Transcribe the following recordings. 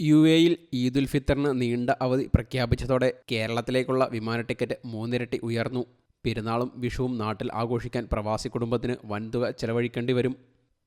U എയിൽ ഈദുൽ ഫിത്തറിന് നീണ്ട അവധി പ്രഖ്യാപിച്ചതോടെ കേരളത്തിലേക്കുള്ള വിമാന ടിക്കറ്റ് മൂന്നിരട്ടി ഉയർന്നു. പെരുന്നാളും വിഷുവും നാട്ടിൽ ആഘോഷിക്കാൻ പ്രവാസി കുടുംബത്തിന് വൻതുക ചെലവഴിക്കേണ്ടി വരും.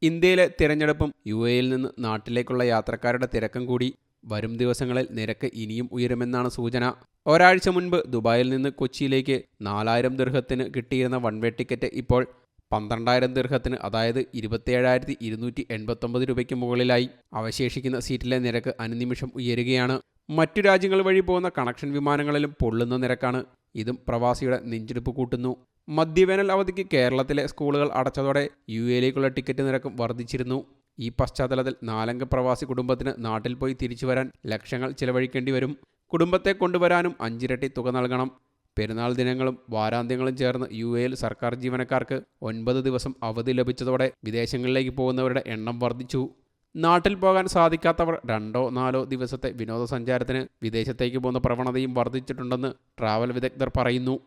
ഇന്ത്യയിലെ തിരഞ്ഞെടുപ്പും യു എയിൽ നിന്ന് നാട്ടിലേക്കുള്ള യാത്രക്കാരുടെ തിരക്കും കൂടി. വരും ദിവസങ്ങളിൽ നിരക്ക് ഇനിയും ഉയരുമെന്നാണ് സൂചന. ഒരാഴ്ച മുൻപ് ദുബായിൽ നിന്ന് കൊച്ചിയിലേക്ക് നാലായിരം ദീർഘത്തിന് കിട്ടിയിരുന്ന വൺ വേ ടിക്കറ്റ് ഇപ്പോൾ പന്ത്രണ്ടായിരം ദീർഘത്തിന് അതായത് ഇരുപത്തിയേഴായിരത്തി ഇരുന്നൂറ്റി എൺപത്തൊമ്പത് രൂപയ്ക്ക് മുകളിലായി. അവശേഷിക്കുന്ന സീറ്റിലെ നിരക്ക് അനുനിമിഷം ഉയരുകയാണ്. മറ്റു രാജ്യങ്ങൾ വഴി പോകുന്ന കണക്ഷൻ വിമാനങ്ങളിലും പൊള്ളുന്ന നിരക്കാണ്. ഇതും പ്രവാസിയുടെ നെഞ്ചെടുപ്പ് കൂട്ടുന്നു. മധ്യവേനൽ അവധിക്ക് കേരളത്തിലെ സ്കൂളുകൾ അടച്ചതോടെ യു എയിലേക്കുള്ള ടിക്കറ്റ് നിരക്കും വർദ്ധിച്ചിരുന്നു. ഈ പശ്ചാത്തലത്തിൽ നാലംഗ പ്രവാസി കുടുംബത്തിന് നാട്ടിൽ പോയി തിരിച്ചു വരാൻ ലക്ഷങ്ങൾ ചിലവഴിക്കേണ്ടി വരും. കുടുംബത്തെ കൊണ്ടുവരാനും അഞ്ചിരട്ടി തുക നൽകണം. പെരുന്നാൾ ദിനങ്ങളും വാരാന്ത്യങ്ങളും ചേർന്ന് യു എയിൽ സർക്കാർ ജീവനക്കാർക്ക് ഒൻപത് ദിവസം അവധി ലഭിച്ചതോടെ വിദേശങ്ങളിലേക്ക് പോകുന്നവരുടെ എണ്ണം വർദ്ധിച്ചു. നാട്ടിൽ പോകാൻ സാധിക്കാത്തവർ രണ്ടോ നാലോ ദിവസത്തെ വിനോദസഞ്ചാരത്തിന് വിദേശത്തേക്ക് പോകുന്ന പ്രവണതയും വർദ്ധിച്ചിട്ടുണ്ടെന്ന് ട്രാവൽ വിദഗ്ധർ പറയുന്നു.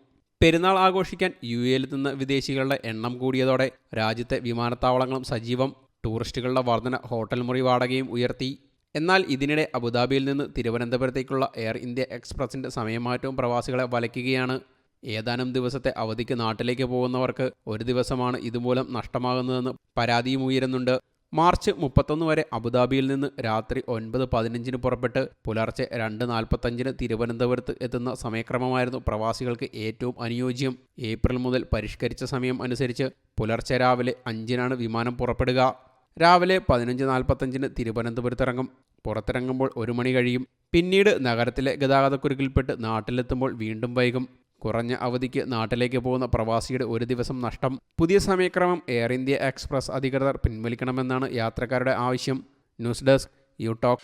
പെരുന്നാൾ ആഘോഷിക്കാൻ യു എയിൽ നിന്ന് വിദേശികളുടെ എണ്ണം കൂടിയതോടെ രാജ്യത്തെ വിമാനത്താവളങ്ങളും സജീവം. ടൂറിസ്റ്റുകളുടെ വർധന ഹോട്ടൽ മുറി വാടകയും ഉയർത്തി. എന്നാൽ ഇതിനിടെ അബുദാബിയിൽ നിന്ന് തിരുവനന്തപുരത്തേക്കുള്ള എയർ ഇന്ത്യ എക്സ്പ്രസിന്റെ സമയമാറ്റവും പ്രവാസികളെ വലയ്ക്കുകയാണ്. ഏതാനും ദിവസത്തെ അവധിക്ക് നാട്ടിലേക്ക് പോകുന്നവർക്ക് ഒരു ദിവസമാണ് ഇതുമൂലം നഷ്ടമാകുന്നതെന്ന് പരാതിയും ഉയരുന്നുണ്ട്. മാർച്ച് മുപ്പത്തൊന്ന് വരെ അബുദാബിയിൽ നിന്ന് രാത്രി ഒൻപത് പതിനഞ്ചിന് പുറപ്പെട്ട് പുലർച്ചെ രണ്ട് നാൽപ്പത്തഞ്ചിന് തിരുവനന്തപുരത്ത് എത്തുന്ന സമയക്രമമായിരുന്നു പ്രവാസികൾക്ക് ഏറ്റവും അനുയോജ്യം. ഏപ്രിൽ മുതൽ പരിഷ്കരിച്ച സമയം അനുസരിച്ച് പുലർച്ചെ രാവിലെ അഞ്ചിനാണ് വിമാനം പുറപ്പെടുക. രാവിലെ പതിനഞ്ച് നാൽപ്പത്തഞ്ചിന് തിരുവനന്തപുരത്തിറങ്ങും. പുറത്തിറങ്ങുമ്പോൾ ഒരു മണി കഴിയും. പിന്നീട് നഗരത്തിലെ ഗതാഗതക്കുരുക്കിൽപ്പെട്ട് നാട്ടിലെത്തുമ്പോൾ വീണ്ടും വൈകും. കുറഞ്ഞ അവധിക്ക് നാട്ടിലേക്ക് പോകുന്ന പ്രവാസിയുടെ ഒരു ദിവസം നഷ്ടം. പുതിയ സമയക്രമം എയർ ഇന്ത്യ എക്സ്പ്രസ് അധികൃതർ പിൻവലിക്കണമെന്നാണ് യാത്രക്കാരുടെ ആവശ്യം. News desk you talk.